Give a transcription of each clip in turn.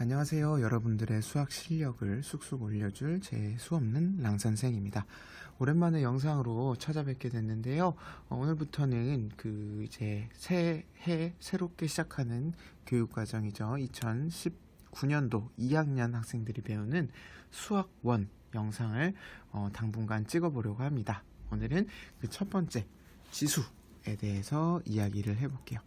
안녕하세요. 여러분들의 수학 실력을 쑥쑥 올려줄 제 수없는 랑선생입니다. 오랜만에 영상으로 찾아뵙게 됐는데요. 어, 오늘부터는 그 이제 새해 새롭게 시작하는 교육과정이죠. 2019년도 2학년 학생들이 배우는 수학 원 영상을 어, 당분간 찍어보려고 합니다. 오늘은 그 첫 번째 지수에 대해서 이야기를 해볼게요.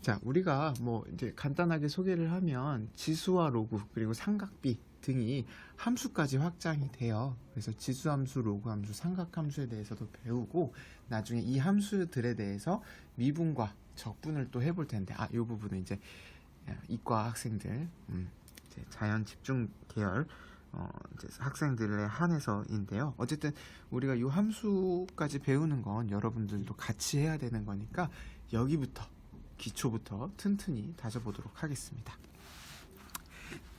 자, 우리가 뭐 이제 간단하게 소개를 하면 지수와 로그 그리고 삼각비 등이 함수까지 확장이 돼요. 그래서 지수 함수, 로그 함수, 삼각 함수에 대해서도 배우고 나중에 이 함수들에 대해서 미분과 적분을 또 해볼 텐데 아, 이 부분은 이제 이과 학생들, 음, 이제 자연 집중 계열 어, 이제 학생들에 한해서인데요. 어쨌든 우리가 이 함수까지 배우는 건 여러분들도 같이 해야 되는 거니까 여기부터 기초부터 튼튼히 다져보도록 하겠습니다.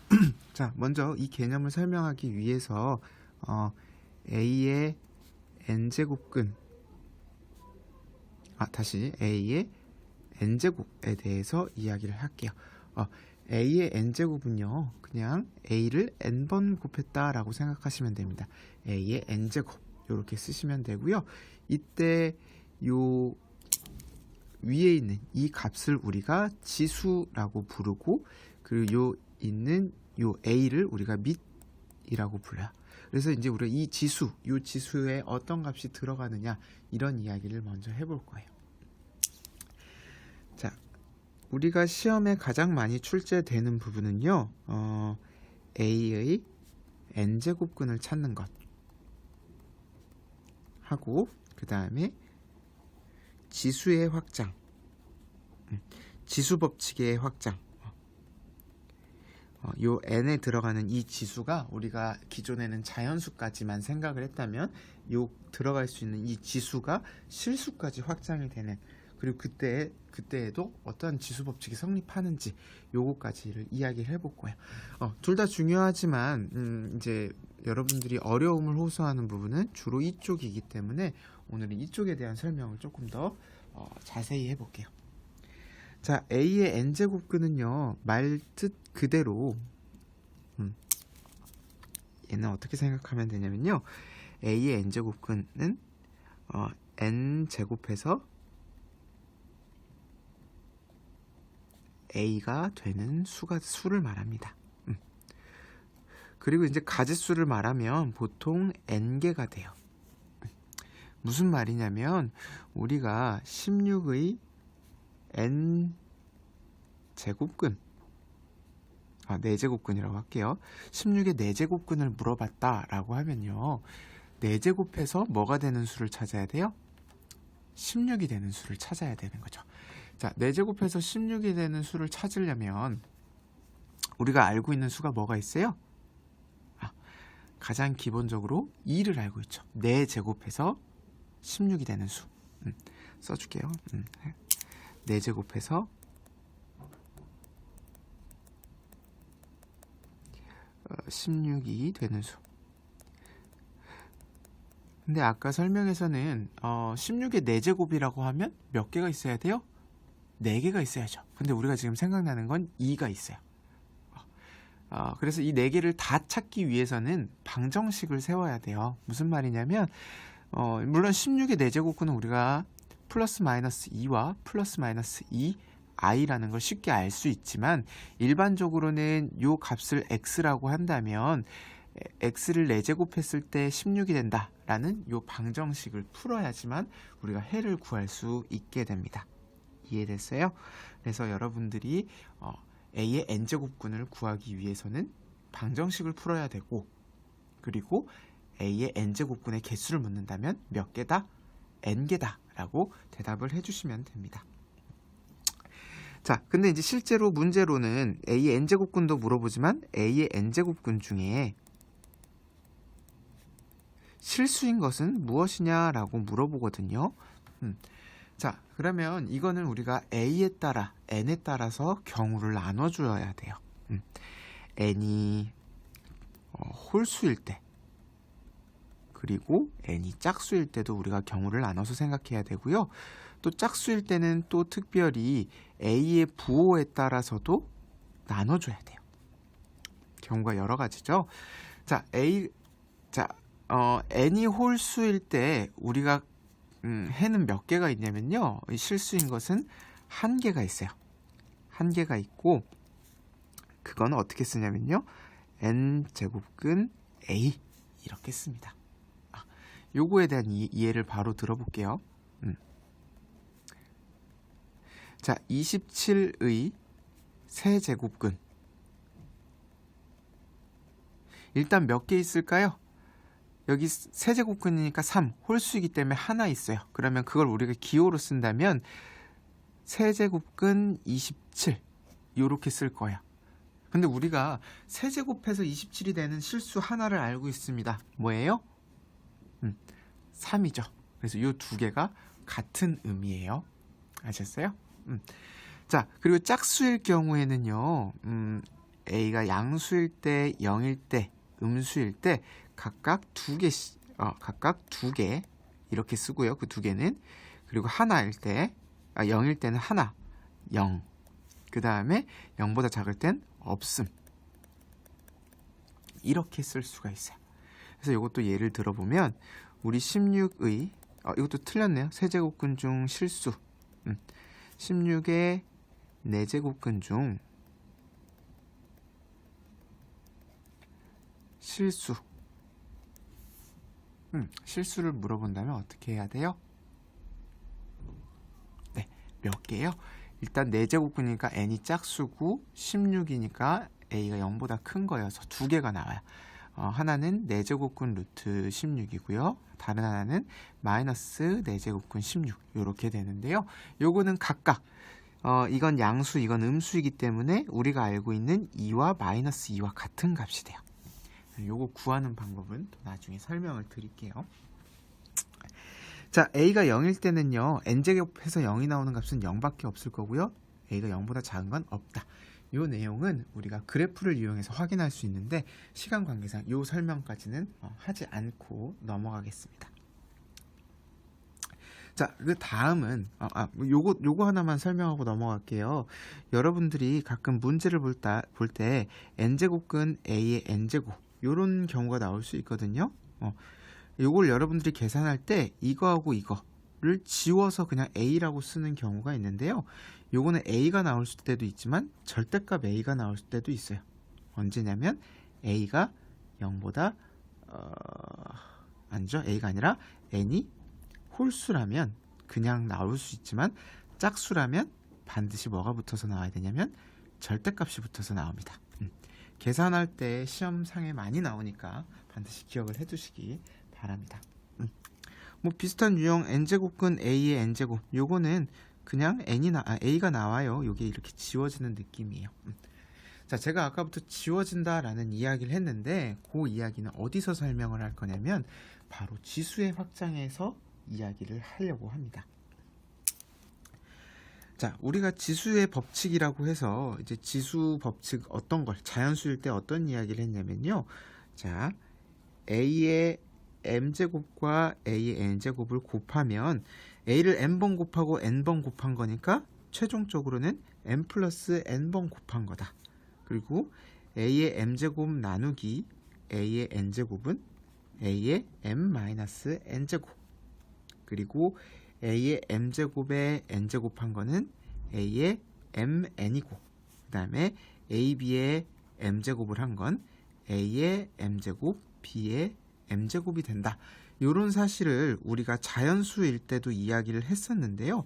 자, 먼저 이 개념을 설명하기 위해서 어, A의 n제곱근 아 다시 A의 n제곱에 대해서 이야기를 할게요. 어, A의 n제곱은요, 그냥 A를 n번 곱했다라고 생각하시면 됩니다. A의 n제곱 이렇게 쓰시면 되고요. 이때 요 위에 있는 이 값을 우리가 지수라고 부르고 그리고 요 있는 요 a를 우리가 밑이라고 불러요. 그래서 이제 우리가 이 지수, 요 지수에 어떤 값이 들어가느냐 이런 이야기를 먼저 해볼 거예요. 자, 우리가 시험에 가장 많이 출제되는 부분은요, 어, a의 n 제곱근을 찾는 것 하고 그 다음에 지수의 확장, 음, 지수 법칙의 확장. 어, 요 n에 들어가는 이 지수가 우리가 기존에는 자연수까지만 생각을 했다면 요 들어갈 수 있는 이 지수가 실수까지 확장이 되는 그리고 그때 그때에도 어떠한 지수 법칙이 성립하는지 요거까지를 이야기를 해볼 거예요. 어, 둘 다 중요하지만 음, 이제 여러분들이 어려움을 호소하는 부분은 주로 이쪽이기 때문에 오늘은 이쪽에 대한 설명을 조금 더 어, 자세히 해볼게요. 자, A의 n제곱근은요, 말 뜻 그대로, 음, 얘는 어떻게 생각하면 되냐면요, A의 n제곱근은, 어, n제곱해서 A가 되는 수가, 수를 말합니다. 음. 그리고 이제 가지수를 말하면 보통 n개가 돼요. 무슨 말이냐면 우리가 16의 n 제곱근 아, 4제곱근이라고 할게요. 16의 4제곱근을 물어봤다라고 하면요. 4제곱해서 뭐가 되는 수를 찾아야 돼요? 16이 되는 수를 찾아야 되는 거죠. 자, 4제곱해서 16이 되는 수를 찾으려면 우리가 알고 있는 수가 뭐가 있어요? 아, 가장 기본적으로 2를 알고 있죠. 4제곱해서 16이 되는 수. 음, 써줄게요. 음, 4제곱해서 어, 16이 되는 수. 근데 아까 설명에서는 어, 16의 4제곱이라고 하면 몇 개가 있어야 돼요? 4개가 있어야죠. 근데 우리가 지금 생각나는 건 2가 있어요. 어, 그래서 이 4개를 다 찾기 위해서는 방정식을 세워야 돼요. 무슨 말이냐면 어, 물론 16의 4제곱근은 우리가 플러스 마이너스 2와 플러스 마이너스 2 i라는 걸 쉽게 알 수 있지만 일반적으로는 요 값을 x라고 한다면 x를 4제곱했을 때 16이 된다라는 요 방정식을 풀어야지만 우리가 해를 구할 수 있게 됩니다. 이해됐어요? 그래서 여러분들이 어, a의 n제곱근을 구하기 위해서는 방정식을 풀어야 되고 그리고 a의 n제곱근의 개수를 묻는다면 몇 개다? n개다 라고 대답을 해주시면 됩니다. 자, 근데 이제 실제로 문제로는 a의 n제곱근도 물어보지만 a의 n제곱근 중에 실수인 것은 무엇이냐라고 물어보거든요. 음. 자, 그러면 이거는 우리가 a에 따라 n에 따라서 경우를 나눠줘야 돼요. 음. n이 어, 홀수일 때 그리고 n이 짝수일 때도 우리가 경우를 나눠서 생각해야 되고요. 또 짝수일 때는 또 특별히 a의 부호에 따라서도 나눠줘야 돼요. 경우가 여러 가지죠. 자, A, 자, 어, n이 홀수일 때 우리가 음, 해는 몇 개가 있냐면요. 이 실수인 것은 한 개가 있어요. 한 개가 있고 그건 어떻게 쓰냐면요. n 제곱근 a 이렇게 씁니다. 아, 요거에 대한 이, 이해를 바로 들어볼게요. 음. 자, 27의 세제곱근 일단 몇 개 있을까요? 여기 세제곱근이니까 3, 홀수이기 때문에 하나 있어요. 그러면 그걸 우리가 기호로 쓴다면 세제곱근 27 이렇게 쓸 거예요. 근데 우리가 세제곱해서 27이 되는 실수 하나를 알고 있습니다. 뭐예요? 음, 3이죠. 그래서 이 두 개가 같은 의미예요. 아셨어요? 음. 자, 그리고 짝수일 경우에는요. 음, A가 양수일 때, 0일 때, 음수일 때 각각 두 개씩 어, 각각 두 개 이렇게 쓰고요. 그 두 개는 그리고 하나일 때 아, 0일 때는 하나 0. 그 다음에 0보다 작을 땐 없음. 이렇게 쓸 수가 있어요. 그래서 이것도 예를 들어보면 우리 16의 어, 이것도 틀렸네요. 세제곱근 중 실수. 음, 16의 4제곱근 중 실수. 음, 실수를 물어본다면 어떻게 해야 돼요? 네, 몇 개요? 일단 4제곱근이니까 n이 짝수고 16이니까 a가 0보다 큰 거여서 두 개가 나와요. 어, 하나는 4제곱근 루트 16이고요. 다른 하나는 마이너스 4제곱근 16 이렇게 되는데요. 요거는 각각 어, 이건 양수, 이건 음수이기 때문에 우리가 알고 있는 2와 마이너스 2와 같은 값이 돼요. 요거 구하는 방법은 또 나중에 설명을 드릴게요. 자, a가 0일 때는요. n제곱해서 0이 나오는 값은 0밖에 없을 거고요. a가 0보다 작은 건 없다. 요 내용은 우리가 그래프를 이용해서 확인할 수 있는데 시간 관계상 요 설명까지는 어, 하지 않고 넘어가겠습니다. 자, 그 다음은 아, 아, 요거 요거 하나만 설명하고 넘어갈게요. 여러분들이 가끔 문제를 볼때 n제곱근 a의 n제곱 요런 경우가 나올 수 있거든요. 어, 요걸 여러분들이 계산할 때 이거하고 이거를 지워서 그냥 a라고 쓰는 경우가 있는데요. 요거는 a가 나올 때도 있지만 절대값 a가 나올 때도 있어요. 언제냐면 a가 0보다 어, 아니죠. a가 아니라 n이 홀수라면 그냥 나올 수 있지만 짝수라면 반드시 뭐가 붙어서 나와야 되냐면 절대값이 붙어서 나옵니다. 음. 계산할 때 시험상에 많이 나오니까 반드시 기억을 해두시기 바랍니다. 음. 뭐 비슷한 유형 n제곱근 a의 n제곱 요거는 그냥 n이 나 아, a가 나와요. 요게 이렇게 지워지는 느낌이에요. 음. 자, 제가 아까부터 지워진다라는 이야기를 했는데 그 이야기는 어디서 설명을 할 거냐면 바로 지수의 확장에서 이야기를 하려고 합니다. 자, 우리가 지수의 법칙이라고 해서 이제 지수 법칙 어떤 걸 자연수일 때 어떤 이야기를 했냐면요. 자, a의 m제곱과 a의 n제곱을 곱하면 a를 n번 곱하고 n번 곱한 거니까 최종적으로는 n 플러스 n번 곱한 거다. 그리고 a의 m제곱 나누기 a의 n제곱은 a의 m 마이너스 n제곱 그리고 a의 m제곱에 n제곱한 거는 a의 mn이고 그 다음에 ab의 m제곱을 한 건 a의 m제곱 b의 m제곱이 된다. 이런 사실을 우리가 자연수일 때도 이야기를 했었는데요.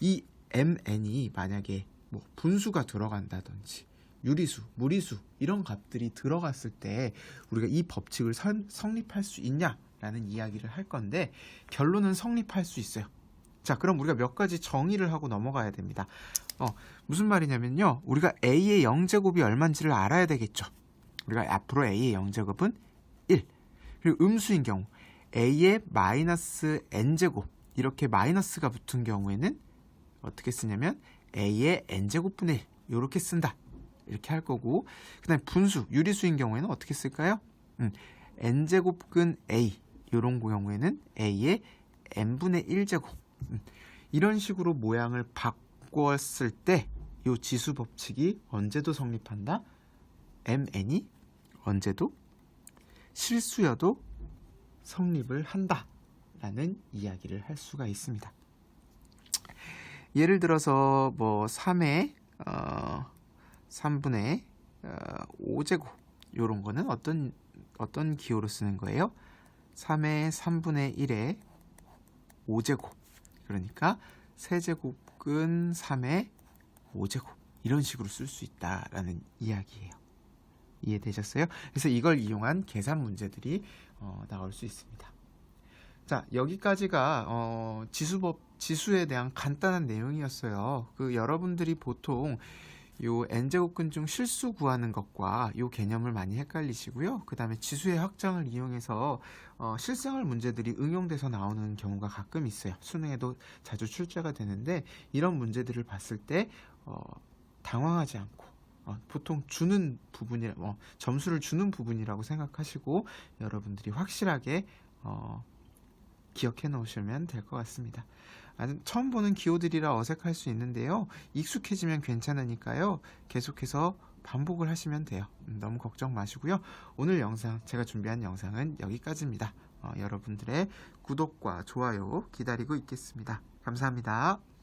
이 mn이 만약에 뭐 분수가 들어간다든지 유리수, 무리수 이런 값들이 들어갔을 때 우리가 이 법칙을 선, 성립할 수 있냐 라는 이야기를 할 건데 결론은 성립할 수 있어요. 자, 그럼 우리가 몇 가지 정의를 하고 넘어가야 됩니다. 어, 무슨 말이냐면요. 우리가 a의 0제곱이 얼마인지를 알아야 되겠죠. 우리가 앞으로 a의 0제곱은 1. 그리고 음수인 경우 a의 마이너스 n제곱 이렇게 마이너스가 붙은 경우에는 어떻게 쓰냐면 a의 n제곱분의 1 이렇게 쓴다. 이렇게 할 거고 그 다음에 분수, 유리수인 경우에는 어떻게 쓸까요? 음, n제곱근 a 이런 경우에는 a의 n분의 1제곱 음, 이런 식으로 모양을 바꿨을 때요 지수 법칙이 언제도 성립한다? MN이 언제도 실수여도 성립을 한다 라는 이야기를 할 수가 있습니다. 예를 들어서 뭐 3의 어, 3분의 어, 5제곱 요런 거는 어떤 어떤 기호로 쓰는 거예요? 3의 3분의 1의 5제곱 그러니까 세제곱은 3의 5제곱 이런 식으로 쓸 수 있다라는 이야기예요. 이해되셨어요? 그래서 이걸 이용한 계산 문제들이 어, 나올 수 있습니다. 자 여기까지가 어, 지수법 지수에 대한 간단한 내용이었어요. 그 여러분들이 보통 요 n제곱근 중 실수 구하는 것과 요 개념을 많이 헷갈리시고요. 그 다음에 지수의 확장을 이용해서 어, 실생활 문제들이 응용돼서 나오는 경우가 가끔 있어요. 수능에도 자주 출제가 되는데 이런 문제들을 봤을 때 어, 당황하지 않고 어, 보통 주는 부분이 어, 점수를 주는 부분이라고 생각하시고 여러분들이 확실하게 어, 기억해 놓으시면 될 것 같습니다. 처음 보는 기호들이라 어색할 수 있는데요. 익숙해지면 괜찮으니까요. 계속해서 반복을 하시면 돼요. 음, 너무 걱정 마시고요. 오늘 영상 제가 준비한 영상은 여기까지입니다. 어, 여러분들의 구독과 좋아요 기다리고 있겠습니다. 감사합니다.